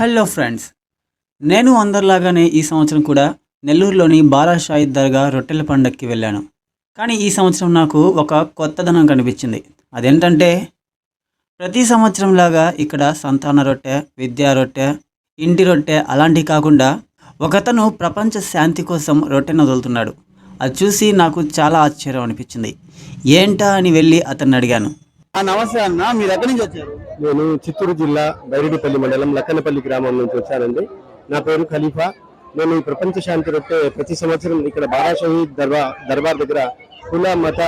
Hello friends నేను అందరిలాగానే ఈ సంవత్సరం కూడా నెల్లూరులోని బాలా దర్గా రొట్టెల పండక్కి వెళ్ళాను. కానీ ఈ సంవత్సరం నాకు ఒక కొత్తదనం కనిపించింది. అదేంటంటే ప్రతి సంవత్సరం లాగా ఇక్కడ సంతాన రొట్టె విద్యా రొట్టె ఇంటి రొట్టె అలాంటివి కాకుండా ఒకతను ప్రపంచ శాంతి కోసం రొట్టెను వదులుతున్నాడు. అది చూసి నాకు చాలా ఆశ్చర్యం అనిపించింది. ఏంటా అని వెళ్ళి అతన్ని అడిగాను. నమస్తే అన్న మీరు ఎక్కడి నుంచి వచ్చారు. నేను చిత్తూరు జిల్లా బైరెడ్డిపల్లి మండలం లక్కనపల్లి గ్రామం నుంచి వచ్చానండి. నా పేరు ఖలీఫా. నేను ఈ ప్రపంచ శాంతి రొట్టె ప్రతి సంవత్సరం ఇక్కడ బారా షహీద్ దర్బార్ దర్బార్ దగ్గర కుల మత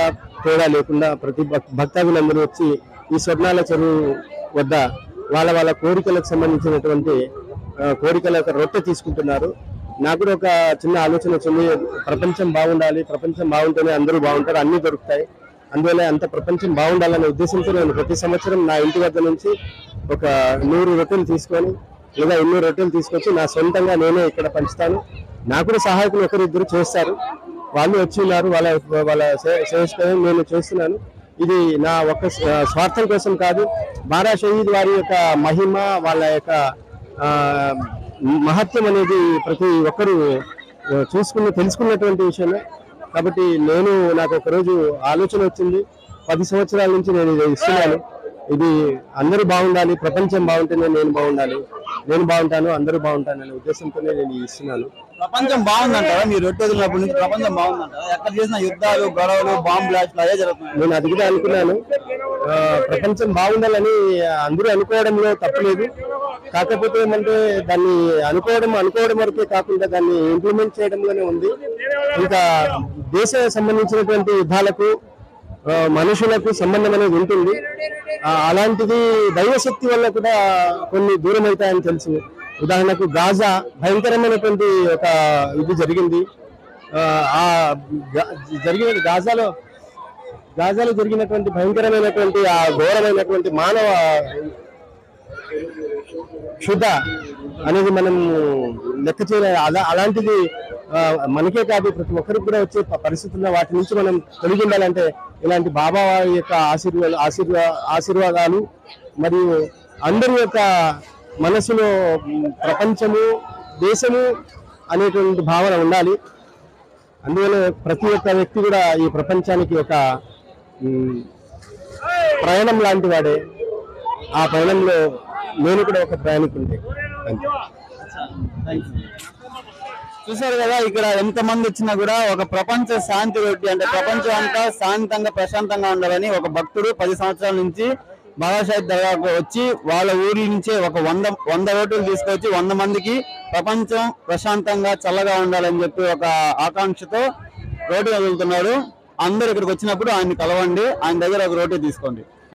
తేడా లేకుండా ప్రతి భక్తాదులందరూ వచ్చి ఈ స్వర్ణాల చెరువు వద్ద వాళ్ళ వాళ్ళ కోరికలకు సంబంధించినటువంటి కోరికల యొక్క రొట్టె తీసుకుంటున్నారు. నాకు కూడా ఒక చిన్న ఆలోచన వచ్చింది. ప్రపంచం బాగుండాలి ప్రపంచం బాగుంటేనే అందరూ బాగుంటారు అన్నీ దొరుకుతాయి. అందువల్ల అంత ప్రపంచం బాగుండాలనే ఉద్దేశంతో నేను ప్రతి సంవత్సరం నా ఇంటి వద్ద నుంచి ఒక నూరు రొట్టెలు తీసుకొని లేదా ఎన్నో రొట్టెలు తీసుకొచ్చి నా సొంతంగా నేనే ఇక్కడ పంచుతాను. నాకు కూడా సహాయకులు ఒకరిద్దరు చేస్తారు. వాళ్ళు వచ్చి ఉన్నారు వాళ్ళ వాళ్ళ సే- నేను చేస్తున్నాను. ఇది నా ఒక్క స్వార్థం కోసం కాదు బారా షహీద్ వారి యొక్క మహిమ వాళ్ళ యొక్క మహత్వం మహత్యం అనేది ప్రతి ఒక్కరూ చూసుకున్న చూసుకుని తెలుసుకున్నటువంటి విషయమే. కాబట్టి నేను నాకు ఒక రోజు ఆలోచన వచ్చింది. పది సంవత్సరాల నుంచి నేను ఇది ఇస్తున్నాను. ఇది అందరూ బాగుండాలి ప్రపంచం బాగుంటేనే నేను బాగుండాలి నేను బాగుంటాను అందరూ బాగుంటాను అనే ఉద్దేశంతోనే నేను ఇస్తున్నాను. ప్రపంచం బాగుందంటారా? మీరు రొట్టె వదిలినప్పటి నుంచి ప్రపంచం బాగుందంటారా? ఎక్కడ చేసిన యుద్ధాలు గొడవలు బాంబు బ్లాస్ట్లు అదే జరుగుతున్నాయి. నేను అది కూడా అనుకున్నాను. ప్రపంచం బాగుండాలని అందరూ అనుకోవడంలో తప్పలేదు. కాకపోతే ఏమంటే దాన్ని అనుకోవడం అనుకోవడం వరకే కాకుండా దాన్ని ఇంప్లిమెంట్ చేయడంలోనే ఉంది. ఇంకా దేశ సంబంధించినటువంటి యుద్ధాలకు మనుషులకు సంబంధం అనేది ఉంటుంది. అలాంటిది దైవశక్తి వల్ల కూడా కొన్ని దూరం అవుతాయని తెలుసు. ఉదాహరణకు గాజా భయంకరమైనటువంటి ఒక ఇది జరిగింది. ఆ, జరిగిన గాజాలో గాజాలో జరిగినటువంటి భయంకరమైనటువంటి ఆ ఘోరమైనటువంటి మానవ క్షుధ అనేది మనం లెక్క చేయలేదు అలా అలాంటిది మనకే కాదు ప్రతి ఒక్కరికి కూడా వచ్చే పరిస్థితుల్లో వాటి నుంచి మనం తొలగి ఉండాలంటే ఇలాంటి బాబా యొక్క ఆశీర్వాద ఆశీర్వా ఆశీర్వాదాలు మరియు అందరి యొక్క మనసులో ప్రపంచము దేశము అనేటువంటి భావన ఉండాలి. అందువల్ల ప్రతి ఒక్క వ్యక్తి కూడా ఈ ప్రపంచానికి ఒక ప్రయాణం లాంటి వాడే. ఆ పయనంలో నేను కూడా ఒక ప్రయాణికుంటే చూసారు కదా ఇక్కడ ఎంత మంది వచ్చినా కూడా ఒక ప్రపంచ శాంతి రొట్టి అంటే ప్రపంచం అంతా శాంతంగా ప్రశాంతంగా ఉండాలని ఒక భక్తుడు పది సంవత్సరాల నుంచి బాబాసాహెబ్ దర్గాకు వచ్చి వాళ్ళ ఊరి నుంచే ఒక వంద వంద ఓటులు తీసుకొచ్చి వంద మందికి ప్రపంచం ప్రశాంతంగా చల్లగా ఉండాలని చెప్పి ఒక ఆకాంక్షతో రోడ్డు వదులుతున్నాడు. అందరు ఇక్కడికి వచ్చినప్పుడు ఆయన్ని కలవండి ఆయన దగ్గర ఒక రోటీ తీసుకోండి.